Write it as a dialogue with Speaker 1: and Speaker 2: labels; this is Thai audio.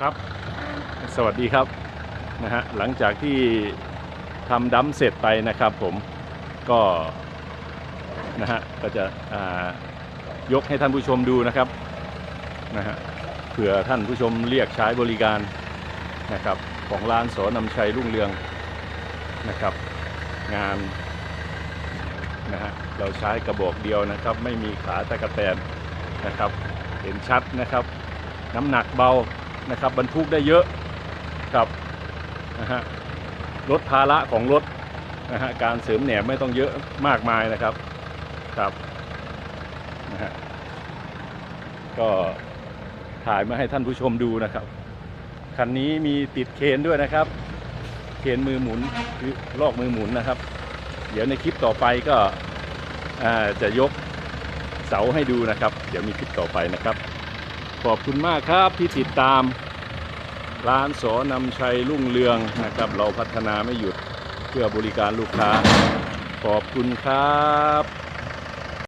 Speaker 1: ครับ สวัสดีครับนะฮะหลังจากที่ทำดัมเสร็จไปนะครับผมก็นะฮะก็จะอ่ายกให้ท่านผู้ชมดูนะครับนะฮะเผื่อท่านผู้ชมเรียกใช้บริการนะครับของร้านสอนำชัยรุ่งเรืองนะครับ งานนะฮะเราใช้กระบอกเดียวนะครับ ไม่มีขาตะกะแตนนะครับ เห็นชัดนะครับ น้ำหนักเบา นะครับบรรทุกได้เยอะครับนะฮะลดภาระของรถนะฮะการเสริมแหนบไม่ต้องเยอะมากมายนะครับครับนะฮะก็ถ่ายมาให้ท่านผู้ชมดูนะครับคันนี้มีติดเคนด้วยนะครับ เคนมือหมุนคือลอกมือหมุนนะครับ เดี๋ยวในคลิปต่อไปก็จะยกเสาให้ดูนะครับ เดี๋ยวมีคลิปต่อไปนะครับ ขอบคุณมากครับที่ติดตาม ร้านสอนำชัยรุ่งเรืองนะครับ เราพัฒนาไม่หยุดเพื่อบริการลูกค้า ขอบคุณครับ